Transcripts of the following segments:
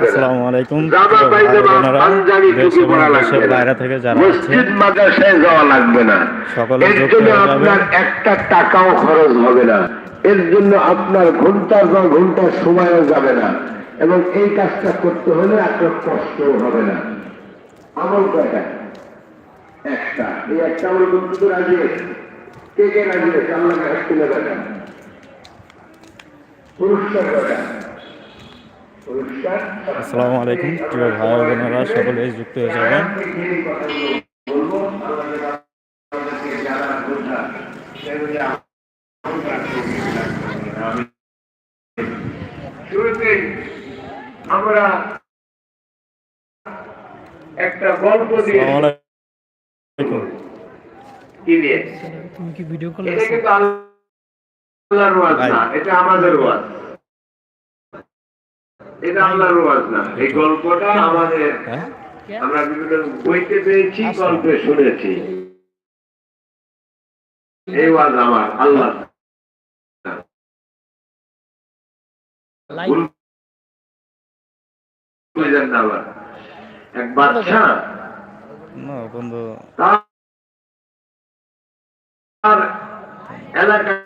আসসালামু আলাইকুম। বাইরে থেকে যারা মসজিদ মাদ্রাসায় যাওয়া লাগবে না। সকলে। আপনার একটা টাকাও খরচ হবে না। এর জন্য আপনার ঘণ্টার পর ঘণ্টা সময়ও যাবে না। এবং এই কাজটা করতে হলে আপনার কষ্টও হবে না। আমল কয়টা? একটা। এই একটা আমল করতে তো রাজি কে কে রাজি আছে আল্লাহ তুলে দেখান আসসালামু আলাইকুম প্রিয় ভাই বোনেরা সকলে যুক্ত হয়ে যাবেন। আমরা একটা গল্প দিয়ে কি দিয়ে তুমি কি ভিডিও কল এটা কিন্তু আল্লাহর ওয়াজ না এটা আমাদের ওয়াজ। এটা আল্লাহর ওয়াজ না। এই গল্পটা আমাদের হ্যাঁ। আমরা বিভিন্ন বইতে পেয়েছি গল্পে শুনেছি। এই ওয়াজ আমার আল্লাহ লাইক ভুল বুঝলেন না আবার। এক বাচ্চা তার এলাকায়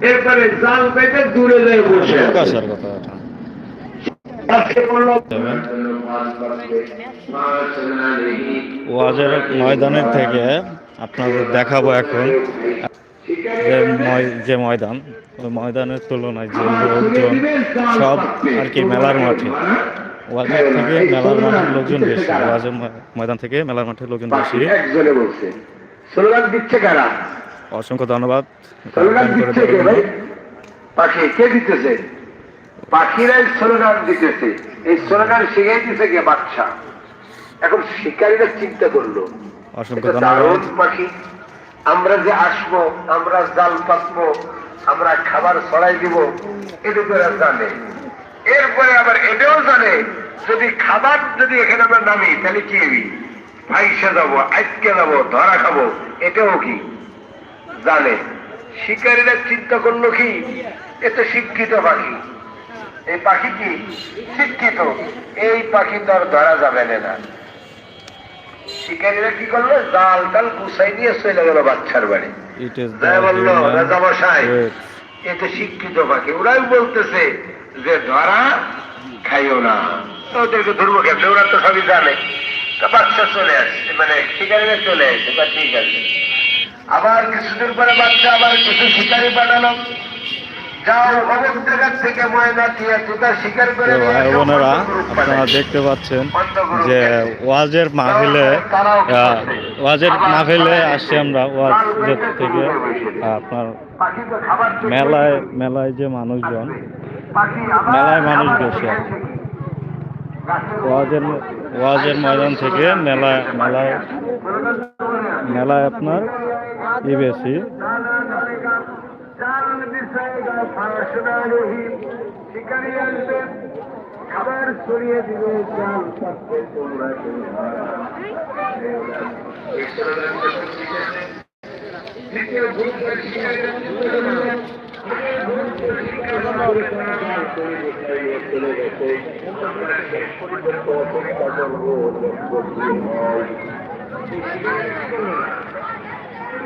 এরপরে জাল পেটে দূরে যায় বসে যাবেন। ওয়াজের ময়দানের থেকে আপনাদের দেখাবো এখন যে ময়- যে ময়দান। ওই ময়দানের তুলনায় যে লোকজন সব আর কি মেলার মাঠে। ওয়াজের থেকে মেলার মাঠের লোকজন বেশি। ওয়াজের ময়দান থেকে মেলার মাঠের লোকজন বেশি। একজনে বলছে স্লোগান দিচ্ছে কারা? অসংখ্য ধন্যবাদ। পাখি কে দিতেছে? পাখিরাই স্লোগান দিতেছে। এই স্লোগান শিখাই দিতেছে কে বাচ্চা এখন শিকারীরা চিন্তা করল। অসংখ্য ধন্যবাদ। দারুণ পাখি। আমরা যে আসব আমরা জাল পাতবো আমরা খাবার ছড়াই দিব এরা জানে। এরপরে আবার এটাও জানে যদি খাবার যদি এখানে আমরা নামি তাহলে কি ভাইসে যাব আজকে যাব ধরা খাব এটাও কি? জানে। শিকারীরা চিন্তা করল কি? এ তো শিক্ষিত পাখি। এই পাখি কি? শিক্ষিত। এই পাখি তো আর ধরা যাবে না। শিকারীরা কি করল? জাল টাল গুছাই দিয়ে চলে গেল বাচ্চার বাড়ি। ইট বলল এ তো শিক্ষিত পাখি। ওরাই বলতেছে যে ধরা খাইও না। ওদেরকে ধরবো কেমন? ওরা তো সবই জানে। বাচ্চা চলে আসছে মানে শিকারীরা চলে আসছে। বা ঠিক আছে। আবার কিছুদিন পরে বাচ্চা আবার কিছু শিকারি পাঠালো যাও অনেক জায়গার থেকে ময়না দিয়ে তুতা শিকার করে ভাই এসো, বোনেরা আপনারা দেখতে পাচ্ছেন যে ওয়াজের মাহফিলে আহ, ওয়াজের মাহফিলে আসছি আমরা ওয়াজ থেকে আপনার মেলায় মেলায় যে মানুষজন মেলায় মানুষ আছে। ওয়াজের ওয়াজের ময়দান থেকে মেলায় মেলায় মেলায় আপনার ই বেশি খাবার ছড়িয়ে দিবে চাল পাত্রে তোমরা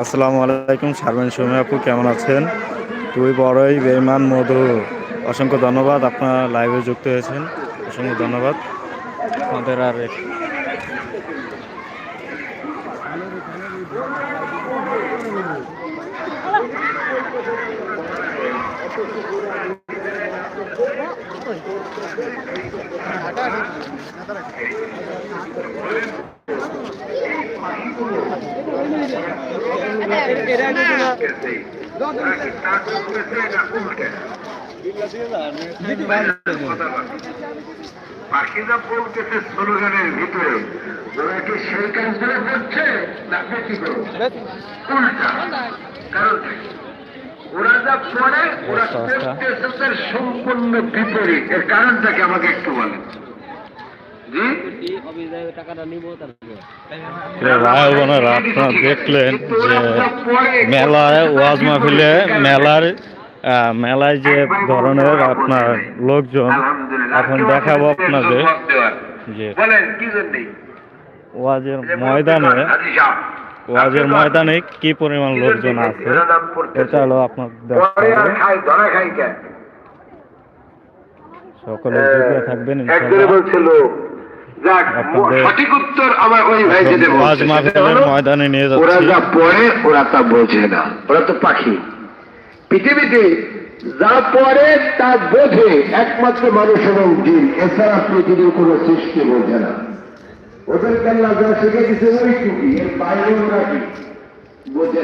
আসসালামু আলাইকুম, শারমিন সুমি আপু, কেমন আছেন? তুই বড়ই বেমান মধু। অসংখ্য ধন্যবাদ, আপনার লাইভে যুক্ত হয়েছেন। অসংখ্য ধন্যবাদ। আমাদের আর পাখিরা বলতেছে স্লোগানের ভিতরে ওরা কি সেই কাজগুলো করছে? না উল্টা। কারণ কি? ওরা যা পড়ে ওরা সস্তা। সম্পূর্ণ বিপরীত। এর কারণটাকে আমাকে একটু বলেন। ভাই বোনেরা আপনারা দেখলেন যে মেলায় ওয়াজ মাহফিলে মেলার মেলায় যে ধরনের আপনার লোকজন এখন দেখাবো আপনাদের যে ওয়াজের ময়দানে ওয়াজের ময়দানে কি পরিমাণ লোকজন আছে? এটা হলো আপনার সকলে যুক্ত থাকবেন সঠিক উত্তর আমার ওই ভাই ময়দানে নিয়ে ওরা যা পড়ে ওরা তা বোঝে না। ওরা তো পাখি। পৃথিবীতে যা পড়ে তা বোঝে একমাত্র মানুষ এবং জিন। এছাড়া পৃথিবীর কোন সৃষ্টি বোঝে না। ওদের কেল্লা যা শিখে দিচ্ছে ওইটুকুই এর বাইরে ওরা কি? বোঝে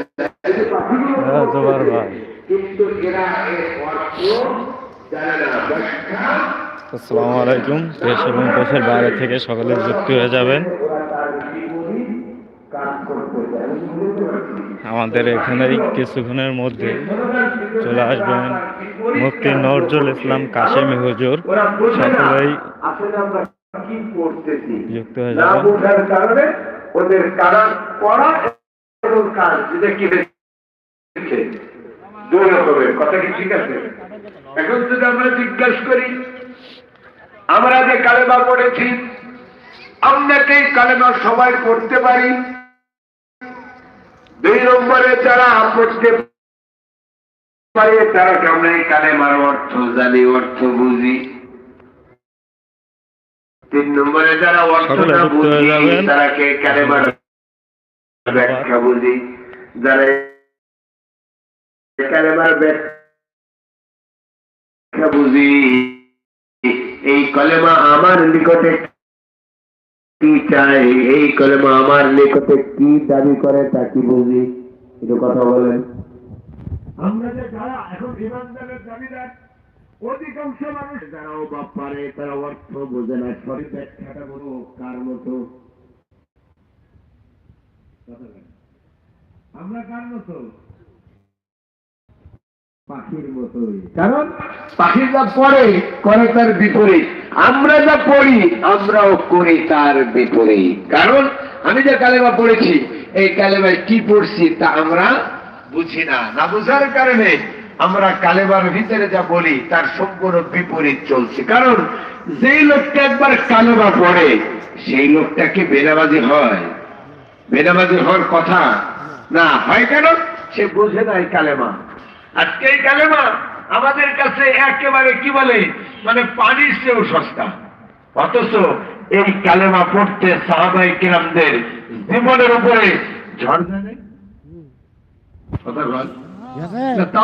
হ্যাঁ, জোবার ভাই। কিন্তু এরা এর অর্থ জানে না। ব্যাখ্যা আসসালামু আলাইকুম। দেশ এবং দেশের বাইরে থেকে সকলে যুক্ত হয়ে যাবেন আমাদের এখানে কিছুক্ষণের মধ্যে চলে আসবেন মুফতি নজরুল ইসলাম কাশেমি হুজুর। সকলেই কি করতেছি? না বোঝার কারণে ওদের কারণ পড়া এবং কাজ যেটা কি দুই রকমের কথা কি ঠিক আছে? এখন যদি আমরা জিজ্ঞাসা করি আমরা যে কালেমা পড়েছি অনেকেই কালেমা সবাই পড়তে পারি। দুই নম্বরে যারা পড়তে পারে তারা কেমন এই কালেমার অর্থ জানি অর্থ বুঝি। তিন নম্বরে যারা অর্থটা বুঝি যাবেন। তারা কে কালেমার ব্যাখ্যা বুঝি। যারা কালেমার ব্যাখ্যা বুঝি এই কলেমা আমার নিকটে কি চাই এই কলেমা আমার নিকটে কি দাবি করে তা কি বুঝি? একটু কথা বলেন। আমরা যে যারা এখন ইমানদারের দাবিদার অধিকাংশ মানুষ যারাও বা পারে, তারা অর্থ বোঝে না, সঠিক ব্যাখ্যাটা বলো, কার মতো? আমরা কার মতো? পাখির মতোই। কারণ পাখি যা পড়ে, করে তার বিপরীত। আমরা যা পড়ি, আমরাও করি তার বিপরীত। কারণ আমি যে কালেমা পড়েছি, এই কালেমায় কি পড়ছি তা আমরা বুঝি না। না বুঝার কারণে আমরা কালেমার ভিতরে যা বলি তার সম্পূর্ণ বিপরীত চলছে। কারণ যেই লোকটা একবার কালেমা পড়ে সেই লোকটা কি বেনাবাজি হয়? বেনামাজি হওয়ার কথা? না হয় কেন? সে বুঝে না এই কালেমা। আজকে এই কালেমা আমাদের কাছে একেবারে কি বলে? মানে পানির চেয়েও সস্তা। অথচ এই কালেমা পড়তে সাহাবাই কিরামদের জীবনের উপরে ঝড় নাই? কথা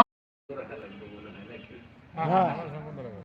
હા.